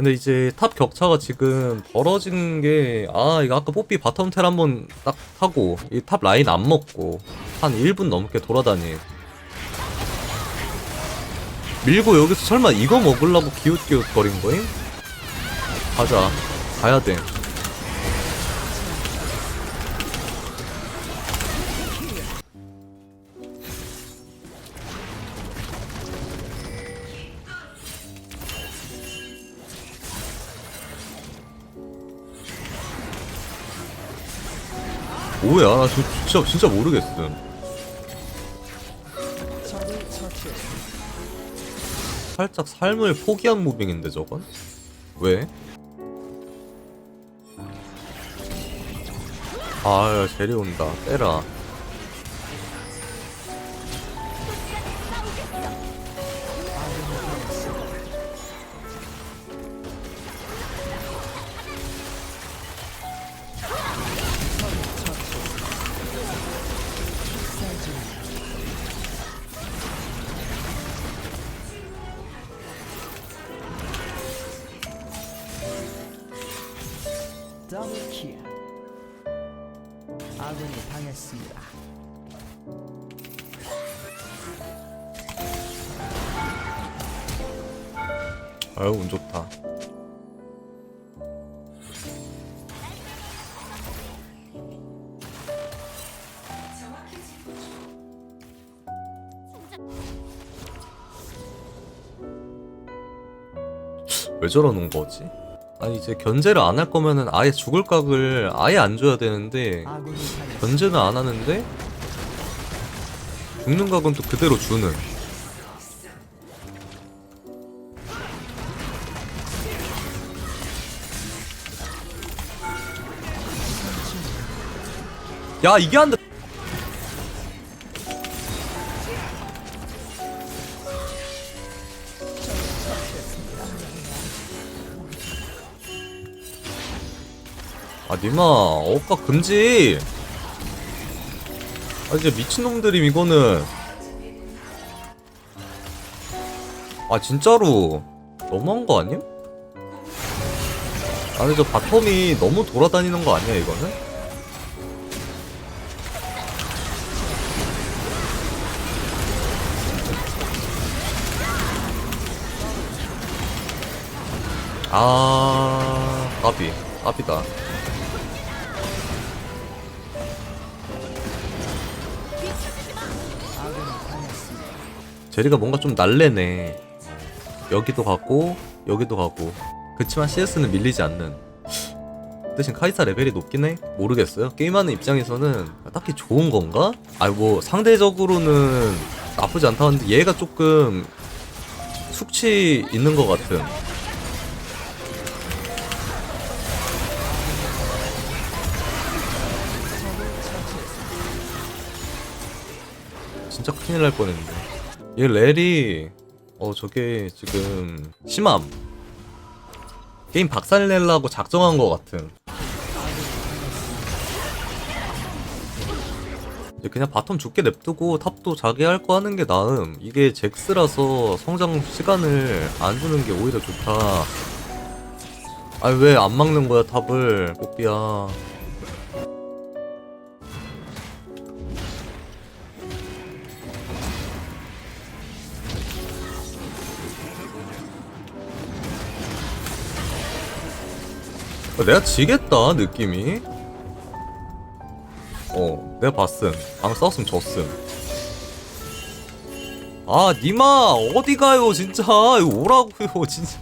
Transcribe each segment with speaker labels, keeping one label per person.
Speaker 1: 근데 이제 탑 격차가 지금 벌어진 게, 아, 이거 아까 뽀삐 바텀 텔 한번 딱 하고, 이 탑 라인 안 먹고, 한 1분 넘게 돌아다니. 밀고 여기서 설마 이거 먹으려고 기웃기웃 거린 거임? 가자. 가야 돼. 뭐야, 나 저- 진짜, 진짜 모르겠음. 살짝 삶을 포기한 무빙인데, 저건? 왜? 아, 제리 온다. 빼라. 아유, 운 좋다. 왜 저러는 거지? 아니 이제 견제를 안 할 거면은 아예 죽을 각을 아예 안 줘야 되는데. 견제는 안 하는데 죽는 각은 또 그대로 주는 야 이게 안돼 아 니마 억까 금지 아 진짜 미친놈들임 이거는 아 진짜로 너무한 거 아님? 아니 저 바텀이 너무 돌아다니는 거 아니야 이거는? 아
Speaker 2: 아군이 당했습니다.
Speaker 1: 제리가 뭔가 좀 날래네. 여기도 가고 여기도 가고. 그치만 CS는 밀리지 않는. 대신 카이사 레벨이 높긴 해. 모르겠어요. 게임하는 입장에서는 딱히 좋은 건가? 아니 뭐 상대적으로는 나쁘지 않다 하는데 얘가 조금 숙취 있는 것 같은. 진짜 큰일 날 뻔했는데. 얘 렐이 어 저게 지금 심함. 게임 박살 내려고 작정한 것 같은. 그냥 바텀 죽게 냅두고 탑도 자기 할 거 하는 게 나음. 이게 잭스라서 성장 시간을 안 주는 게 오히려 좋다. 아니 왜 안 막는 거야 탑을 뽀삐야. 내가 지겠다 느낌이. 어 내가 봤음. 방금 싸웠으면 졌음. 아 니마 어디 가요 진짜? 이거 오라고요 진짜.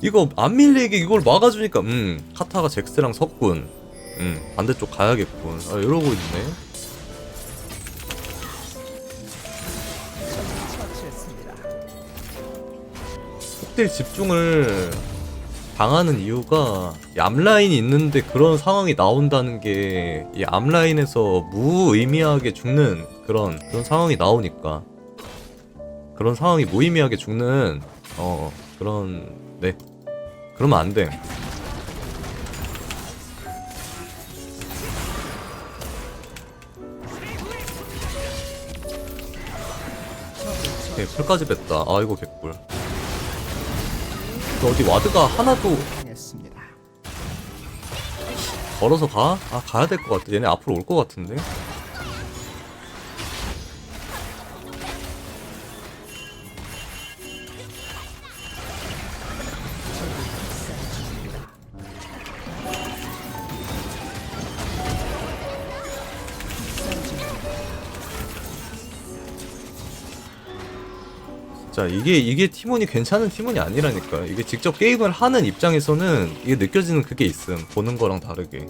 Speaker 1: 이거 안 밀리게 이걸 막아주니까 음 카타가 잭스랑 섰군. 음 반대쪽 가야겠군. 아 이러고 있네. 폭딜 집중을 당하는 이유가 이 앞라인이 있는데 그런 상황이 나온다는 게 이 앞라인에서 무의미하게 죽는 그런 그런 상황이 나오니까 그런 상황이 무의미하게 죽는 어 그런 네 그러면 안 돼. 오케이, 풀까지 뺐다. 아, 이거 개꿀. 어디 와드가 하나도. 걸어서 가? 아 가야 될 것 같아 얘네 앞으로 올 것 같은데 자 이게 이게 팀원이 괜찮은 팀원이 아니라니까 이게 직접 게임을 하는 입장에서는 이게 느껴지는 그게 있음. 보는 거랑 다르게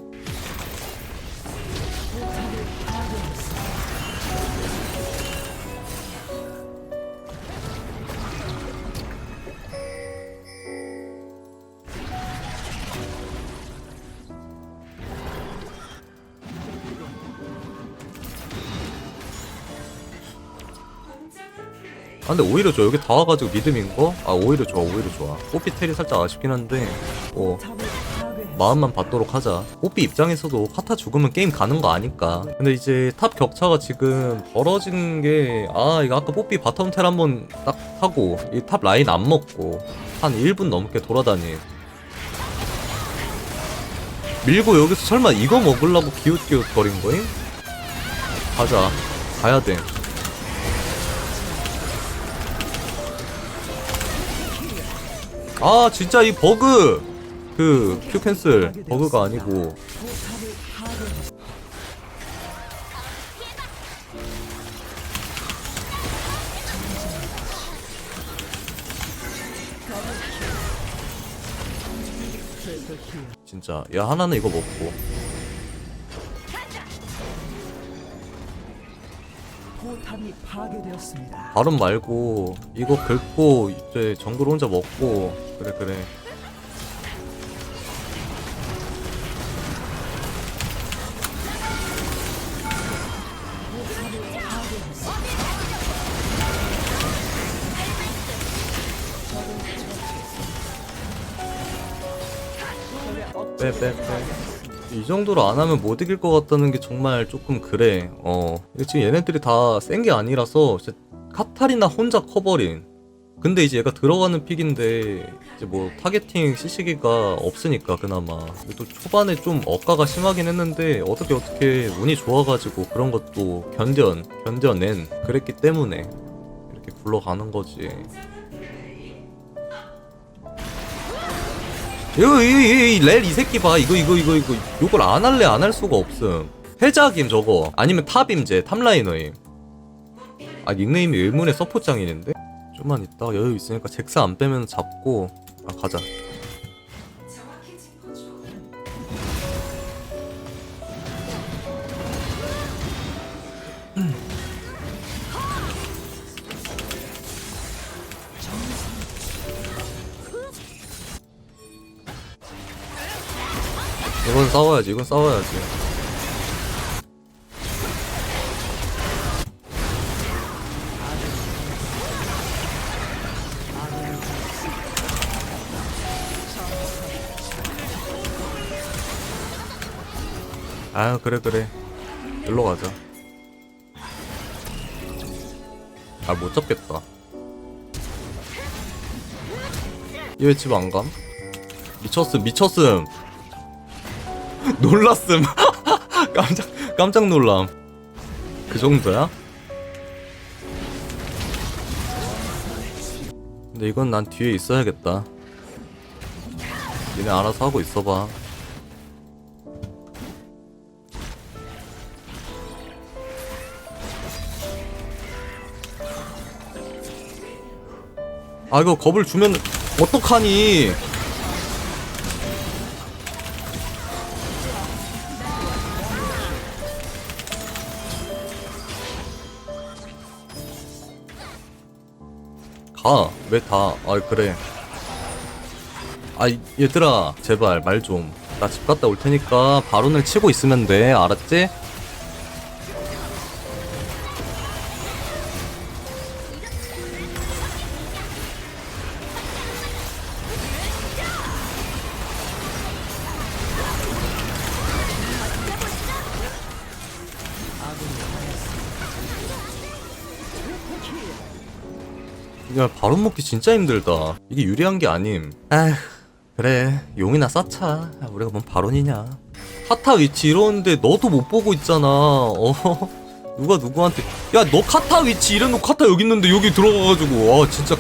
Speaker 1: 아 근데 오히려 저 여기 다 와가지고 믿음인 거? 아 오히려 좋아 오히려 좋아 뽀삐 텔이 살짝 아쉽긴 한데 어. 마음만 받도록 하자 뽀삐 입장에서도 카타 죽으면 게임 가는 거 아니까 근데 이제 탑 격차가 지금 벌어진 게 아 이거 아까 뽀삐 바텀 텔 한번 딱 하고 이 탑 라인 안 먹고 한 1분 넘게 돌아다니 밀고 여기서 설마 이거 먹으려고 기웃기웃 거린 거임? 가자 가야 돼 아 진짜 이 버그. 그 큐 캔슬. 버그가 아니고. 진짜 야 하나는 이거 먹고
Speaker 2: 포탑이 파괴되었습니다.
Speaker 1: 발음 말고 이거 긁고 이제 정글 혼자 먹고 그래 그래 빼빼빼 이 정도로 안 하면 못 이길 것 같다는 게 정말 조금 그래. 어. 지금 얘네들이 다 센 게 아니라서 진짜 카타리나 혼자 커버린. 근데 이제 얘가 들어가는 픽인데 이제 뭐 타겟팅 CC기가 없으니까 그나마. 또 초반에 좀 억가가 심하긴 했는데 어떻게 어떻게 운이 좋아가지고 그런 것도 견뎌 견뎌낸 그랬기 때문에 이렇게 굴러가는 거지. 이렐이 새끼 봐. 이거 이거 이거 이거. 이걸 안 할래 안 할 수가 없음. 해자김 저거. 아니면 탑임제 탑라이너임. 아 닉네임이 의문의 서포장인인데? 좀만 있다가 여유 있으니까 잭스 안 빼면 잡고. 아 가자 이건 싸워야지 이건 싸워야지. 아유 그래 그래. 일로 가자. 아 못 잡겠다. 얘 왜 집 안감? 미쳤음 미쳤음 놀랐음. 깜짝 깜짝 놀람. 그 정도야? 근데 이건 난 뒤에 있어야겠다. 니네 알아서 하고 있어봐. 아 이거 겁을 주면 어떡하니 가. 왜 다? 아, 그래. 아, 얘들아. 제발, 말 좀. 나 집 갔다 올 테니까 바론을 치고 있으면 돼. 알았지? 야 바론 먹기 진짜 힘들다. 이게 유리한 게 아님. 에휴 그래. 용이나 쌓자 야, 우리가 뭔 바론이냐. 카타 위치 이러는데 너도 못 보고 있잖아. 어? 누가 누구한테 야 너 카타 위치 이래놓고 카타 여기 있는데 여기 들어가가지고. 와 진짜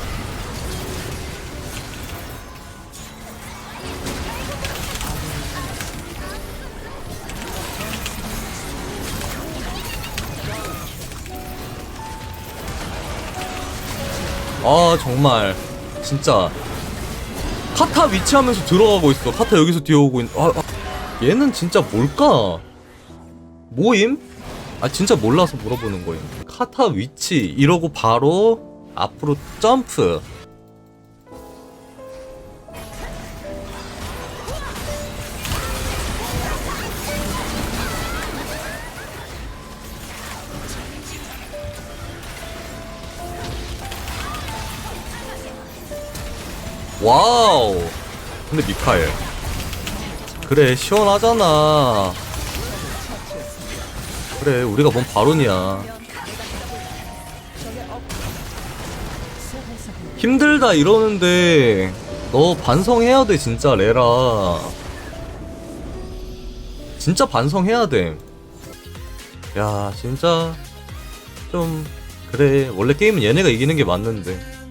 Speaker 1: 아 정말. 진짜. 카타 위치하면서 들어가고 있어. 카타 여기서 뛰어오고 있 아, 아. 얘는 진짜 뭘까? 모임? 아 진짜 몰라서 물어보는 거예요. 카타 위치 이러고 바로 앞으로 점프 와우. 근데 미카엘. 그래 시원하잖아. 그래 우리가 뭔 바론이야. 힘들다 이러는데 너 반성해야 돼 진짜 레라. 진짜 반성해야 돼야 진짜 좀 그래. 원래 게임은 얘네가 이기는 게 맞는데